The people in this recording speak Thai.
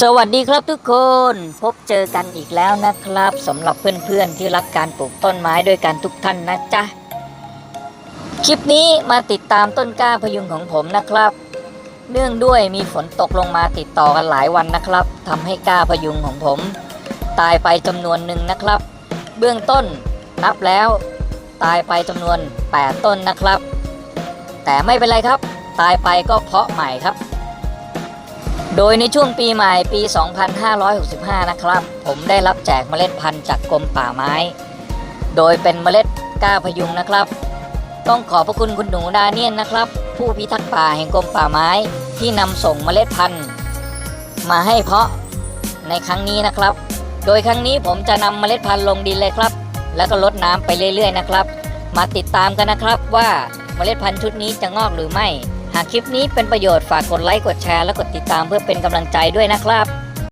สวัสดีครับทุกคนพบเจอกันอีกแล้วนะครับสำหรับเพื่อนๆที่รักการปลูกต้นไม้ด้วยกันทุกท่านนะจ๊ะคลิปนี้มาติดตามต้นกล้าพยุงของผมนะครับ เนื่องด้วยมีฝนตกลงมาติดต่อกันหลายวันนะครับทำให้กล้าพยุงของผม ตายไปจำนวนหนึ่งนะครับ เบื้องต้นนับแล้ว ตายไปจำนวน 8 ต้นนะครับ แต่ไม่เป็นไรครับ ตายไปก็เพาะใหม่ครับ โดยในช่วงปีใหม่ปี 2565 นะครับ ผมได้รับแจกเมล็ดพันธุ์จากกรมป่าไม้ โดยเป็นเมล็ดก้าพยุงนะครับ ต้องขอบพระคุณคุณหนูดาเนียนนะครับ ผู้พิทักษ์ป่าแห่งกรมป่าไม้ที่นำส่งเมล็ดพันธุ์ มาให้เพาะในครั้งนี้นะครับ โดยครั้งนี้ผมจะนำเมล็ดพันธุ์ลงดินเลยครับ แล้วก็ลดน้ำไปเรื่อยๆนะครับ มาติดตามกันนะครับว่าเมล็ดพันธุ์ชุดนี้จะงอกหรือไม่ากคลิปนี้เป็นประโยชน์ฝากกดไลค์กดแชร์และกดติดตามเพื่อเป็นกำลังใจด้วยนะครับ